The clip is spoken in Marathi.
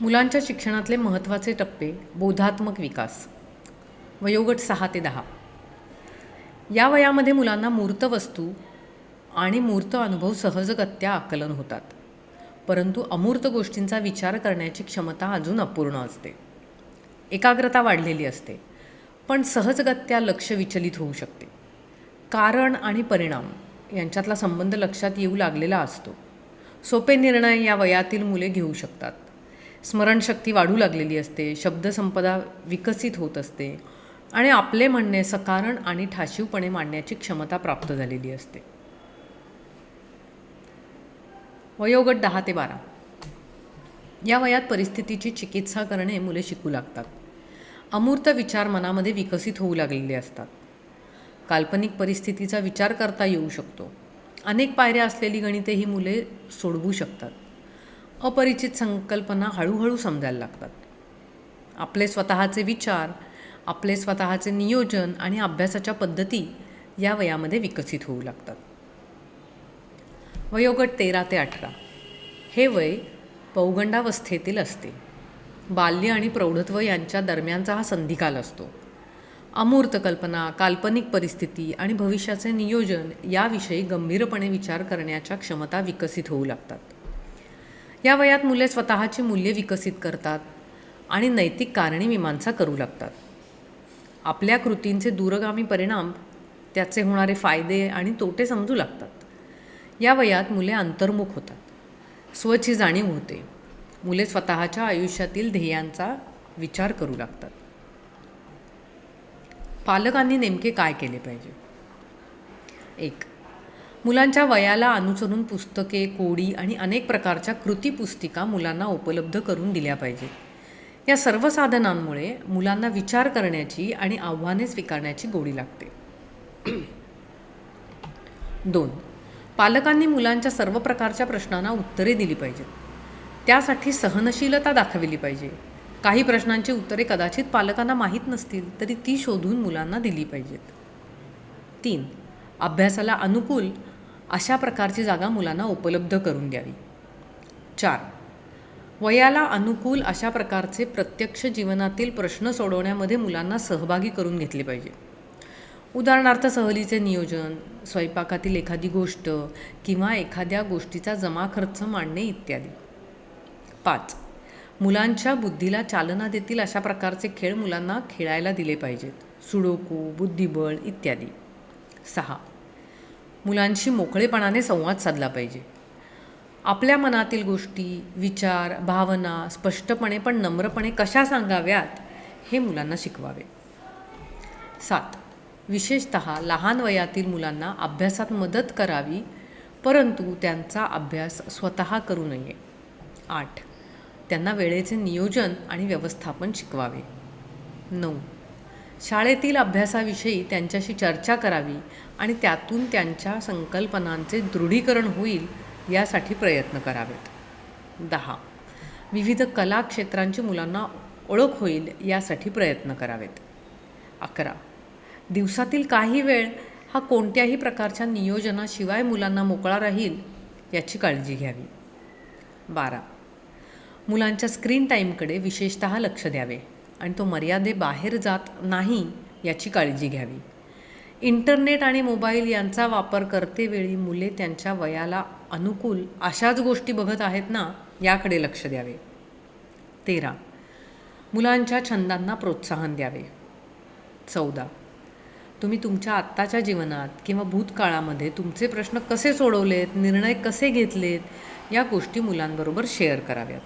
मुलांच्या शिक्षणातले महत्त्वाचे टप्पे बोधात्मक विकास. वयोगट सहा ते दहा. या वयामध्ये मुलांना मूर्त वस्तू आणि मूर्त अनुभव सहजगत्या आकलन होतात. परंतु अमूर्त गोष्टींचा विचार करण्याची क्षमता अजून अपूर्ण असते. एकाग्रता वाढलेली असते पण सहजगत्या लक्ष विचलित होऊ शकते. कारण आणि परिणाम यांच्यातला संबंध लक्षात येऊ लागलेला असतो. सोपे निर्णय या वयातील मुले घेऊ शकतात. स्मरणशक्ती वाढू लागलेली असते शब्दसंपदा विकसित होत असते आणि आपले म्हणणे सकारण आणि ठाशीवपणे मांडण्याची क्षमता प्राप्त झालेली असते. वयोगट दहा ते बारा. या वयात परिस्थितीची चिकित्सा करणे मुले शिकू लागतात. अमूर्त विचार मनामध्ये विकसित होऊ लागलेले असतात. काल्पनिक परिस्थितीचा विचार करता येऊ शकतो. अनेक पायऱ्या असलेली गणिते ही मुले सोडवू शकतात. अपरिचित संकल्पना हळूहळू समजायला लागतात. आपले स्वतःचे विचार आपले स्वतःचे नियोजन आणि अभ्यासाच्या पद्धती या वयामध्ये विकसित होऊ लागतात. वयोगट तेरा ते अठरा. हे वय पौगंडावस्थेतील असते. बाल्य आणि प्रौढत्व यांच्या दरम्यानचा हा संधिकाल असतो. अमूर्त कल्पना काल्पनिक परिस्थिती आणि भविष्याचे नियोजन याविषयी गंभीरपणे विचार करण्याच्या क्षमता विकसित होऊ लागतात. या वयात मुले स्वतःची मूल्ये विकसित करतात आणि नैतिक कारणे मीमांसा करू लागतात. आपल्या कृतींचे दूरगामी परिणाम त्याचे होणारे फायदे आणि तोटे समजू लागतात. या वयात मुले अंतर्मुख होतात. स्वची जाणीव होते. मुले स्वतःच्या आयुष्यातील ध्येयांचा विचार करू लागतात. पालकांनी नेमके काय केले पाहिजे? एक मुलांच्या वयाला अनुसरून पुस्तके कोडी आणि अनेक प्रकारच्या कृतीपुस्तिका मुलांना उपलब्ध करून दिल्या पाहिजेत. या सर्व साधनांमुळे मुलांना विचार करण्याची आणि आव्हाने स्वीकारण्याची गोडी लागते. दोन पालकांनी मुलांच्या सर्व प्रकारच्या प्रश्नांना उत्तरे दिली पाहिजेत. त्यासाठी सहनशीलता दाखविली पाहिजे. काही प्रश्नांची उत्तरे कदाचित पालकांना माहीत नसतील तरी ती शोधून मुलांना दिली पाहिजेत. तीन अभ्यासाला अनुकूल अशा प्रकारची जागा मुलांना उपलब्ध करून द्यावी. चार. वयाला अनुकूल अशा प्रकारचे प्रत्यक्ष जीवनातील प्रश्न सोडवण्यामध्ये मुलांना सहभागी करून घेतले पाहिजे. उदाहरणार्थ सहलीचे नियोजन स्वयंपाकातील एखादी गोष्ट किंवा एखाद्या गोष्टीचा जमा खर्च मांडणे इत्यादी. पाच. मुलांच्या बुद्धीला चालना देतील अशा प्रकारचे खेळ मुलांना खेळायला दिले पाहिजेत. सुडोकू बुद्धिबळ इत्यादी. सहा. मुलांशी मोकळेपणाने संवाद साधला पाहिजे. आपल्या मनातील गोष्टी विचार भावना स्पष्टपणे पण नम्रपणे कशा सांगाव्यात हे मुलांना शिकवावे. सात. विशेषत लहान वयातील मुलांना अभ्यासात मदत करावी परंतु त्यांचा अभ्यास स्वतः करू नये. आठ. त्यांना वेळेचे नियोजन आणि व्यवस्थापन शिकवावे. नऊ. शाळेतील अभ्यासाविषयी त्यांच्याशी चर्चा करावी आणि त्यातून त्यांच्या संकल्पनांचे दृढीकरण होईल यासाठी प्रयत्न करावेत. दहा. विविध कला क्षेत्रांची मुलांना ओळख होईल यासाठी प्रयत्न करावेत. अकरा. दिवसातील काही वेळ हा कोणत्याही प्रकारच्या नियोजनाशिवाय मुलांना मोकळा राहील याची काळजी घ्यावी. बारा. मुलांच्या स्क्रीन टाईमकडे विशेषत लक्ष द्यावे. आणि तो मर्यादेबाहेर जात नाही याची काळजी घ्यावी. इंटरनेट आणि मोबाईल यांचा वापर करतेवेळी मुले त्यांच्या वयाला अनुकूल अशाच गोष्टी बघत आहेत ना याकडे लक्ष द्यावे. तेरा. मुलांच्या छंदांना प्रोत्साहन द्यावे. चौदा. तुम्ही तुमच्या आत्ताच्या जीवनात किंवा भूतकाळामध्ये तुमचे प्रश्न कसे सोडवलेत निर्णय कसे घेतलेत या गोष्टी मुलांबरोबर शेअर कराव्यात.